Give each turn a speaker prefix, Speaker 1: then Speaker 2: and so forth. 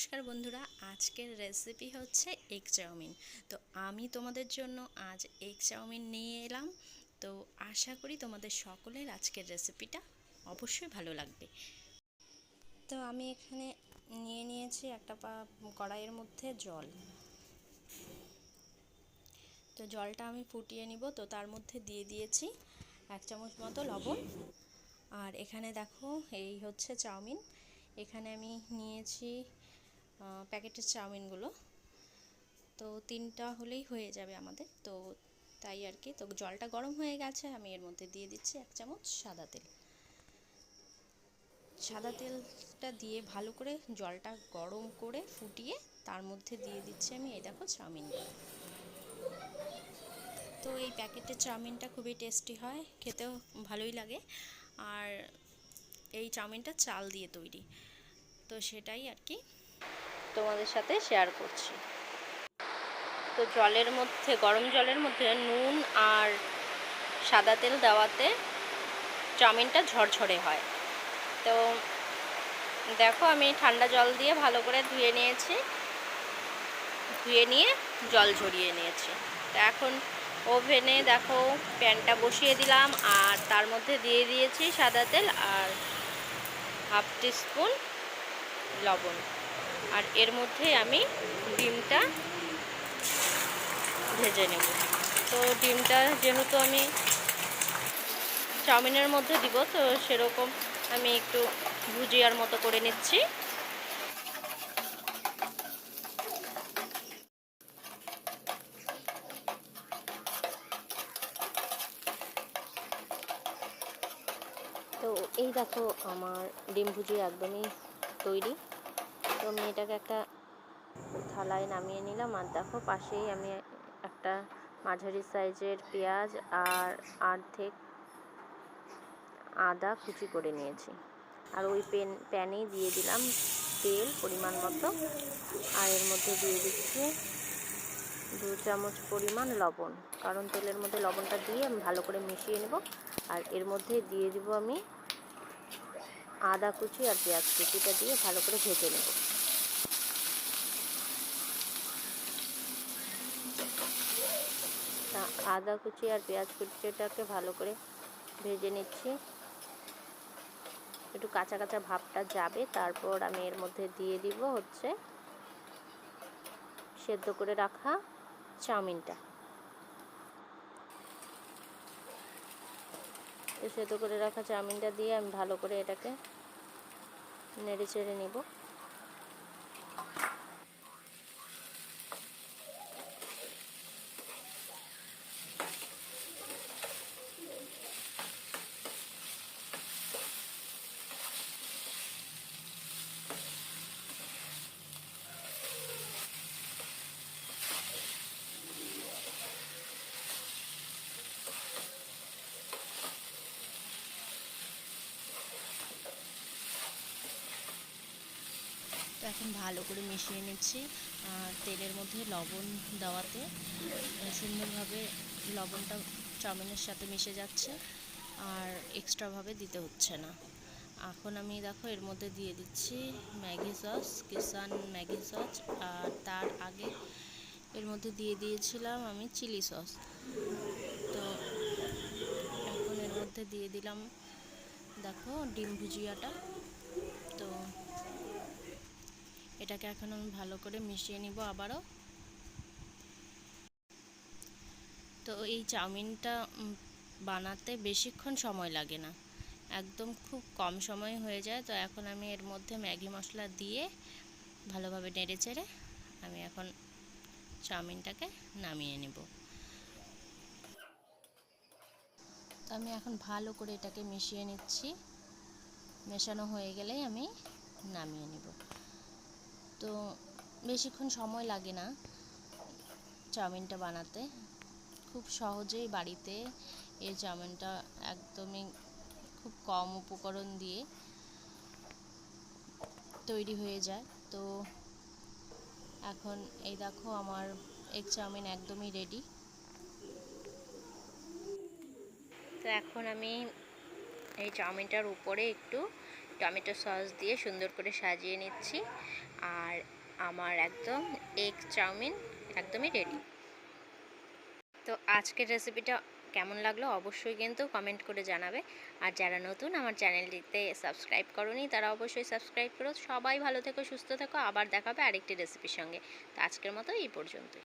Speaker 1: নমস্কার বন্ধুরা, আজকের রেসিপি হচ্ছে এগ চাউমিন। তো আমি তোমাদের জন্য আজ এগ চাউমিন নিয়ে এলাম। তো আশা করি তোমাদের সকলের আজকের রেসিপিটা অবশ্যই ভালো লাগবে। তো আমি এখানে নিয়ে নিয়েছি একটা কড়াইয়ের মধ্যে জল। তো জলটা আমি ফুটিয়ে নিব। তো তার মধ্যে দিয়ে দিয়েছি এক চামচ মতো লবণ। আর এখানে দেখো, এই হচ্ছে চাউমিন। এখানে আমি নিয়েছি প্যাকেটের চাউমিনগুলো। তো তিনটা হলেই হয়ে যাবে আমাদের। তো তাই আর কি। তো জলটা গরম হয়ে গেছে, আমি এর মধ্যে দিয়ে দিচ্ছি এক চামচ সাদা তেল। সাদা তেলটা দিয়ে ভালো করে জলটা গরম করে ফুটিয়ে তার মধ্যে দিয়ে দিচ্ছি আমি এই দেখো চাউমিনগুলো। তো এই প্যাকেটের চাউমিনটা খুবই টেস্টি হয়, খেতেও ভালোই লাগে। আর এই চাউমিনটা চাল দিয়ে তৈরি। তো সেটাই আর কি। তোমাদের সাথে শেয়ার করছি। তো জলের মধ্যে, গরম জলের মধ্যে নুন আর সাদা তেল দেওয়াতে চাউমিনটা ঝরঝরে হয়। তো দেখো, আমি ঠান্ডা জল দিয়ে ভালো করে ধুয়ে নিয়েছি। ধুয়ে নিয়ে জল ঝরিয়ে নিয়েছি। তো এখন ওভেনে দেখো, প্যানটা বসিয়ে দিলাম আর তার মধ্যে দিয়ে দিয়েছি সাদা তেল আর হাফ টিস্পুন লবণ। আর এর মধ্যে আমি ডিমটা ভেজে নেব। তো ডিমটা যেহেতু আমি চাউমিনের মধ্যে দিব, তো সেরকম আমি একটু ভুজিয়ার মতো করে নিচ্ছি। তো এই দেখো আমার ডিম ভুজি একদমই তৈরি। তো আমি এটাকে একটা থালায় নামিয়ে নিলাম। আর দেখো পাশেই আমি একটা মাঝারি সাইজের পেঁয়াজ আর অর্ধেক আদা কুচি করে নিয়েছি। আর ওই পেন প্যানেই দিয়ে দিলাম তেল পরিমাণ মতো। আর এর মধ্যে দিয়ে দিচ্ছি দু চামচ পরিমাণ লবণ। কারণ তেলের মধ্যে লবণটা দিয়ে আমি ভালো করে মিশিয়ে নেব। আর এর মধ্যে দিয়ে দিব আমি আদা কুচি আর পেঁয়াজ কুচিটা দিয়ে ভালো করে ভেজে নেব। আদা কুচি আর পেঁয়াজ কুচিটাকে ভালো করে ভেজে নিচ্ছি। একটু কাঁচা কাঁচা ভাবটা যাবে, তারপর আমি এর মধ্যে দিয়ে দিব হচ্ছে সেদ্ধ করে রাখা চাউমিনটা। সেদ্ধ করে রাখা চাউমিনটা দিয়ে আমি ভালো করে এটাকে নেড়ে চেড়ে নিব। এখন ভালো করে মিশিয়ে নিচ্ছি তেলের মধ্যে লবণ দেওয়াতে। সুন্দরভাবে লবণটা চাউমিনের সাথে মিশে যাচ্ছে, আর এক্সট্রাভাবে দিতে হচ্ছে না। এখন আমি দেখো এর মধ্যে দিয়ে দিচ্ছি Maggi sauce Kissan Maggi sauce, আর তার আগে এর মধ্যে দিয়ে দিয়েছিলাম আমি চিলি সস। তো এখন এর মধ্যে দিয়ে দিলাম, দেখো ডিম ভুজিয়াটা। এটাকে এখন আমি ভালো করে মিশিয়ে নিব আবারও। তো এই চাউমিনটা বানাতে বেশিক্ষণ সময় লাগে না। একদম খুব কম সময় হয়ে যায়, তো এখন আমি এর মধ্যে ম্যাগি মশলা দিয়ে ভালোভাবে নেড়ে চেড়ে আমি এখন চাউমিনটাকে নামিয়ে নেব। তো আমি এখন ভালো করে এটাকে মিশিয়ে নিচ্ছি। মেশানো হয়ে গেলেই আমি নামিয়ে নেব। তো বেশিক্ষণ সময় লাগে না চাউমিনটা বানাতে। খুব সহজেই বাড়িতে এই চাউমিনটা একদমই খুব কম উপকরণ দিয়ে তৈরি হয়ে যায়। তো এখন এই দেখো আমার এগ চাউমিন একদমই রেডি তো এখন আমি এই চাউমিনটার উপরে একটু টমেটো সস দিয়ে সুন্দর করে সাজিয়ে নিচ্ছি। আর আমার একদম এগ চাউমিন একদমই রেডি তো আজকের রেসিপিটা কেমন লাগল অবশ্যই কিন্তু কমেন্ট করে জানাবে। আর যারা নতুন আমার চ্যানেলটিতে সাবস্ক্রাইব করনি, তারা অবশ্যই সাবস্ক্রাইব করো। সবাই ভালো থেকো, সুস্থ থেকো। আবার দেখাবে আরেকটি রেসিপির সঙ্গে। তো আজকের মতো এই পর্যন্তই।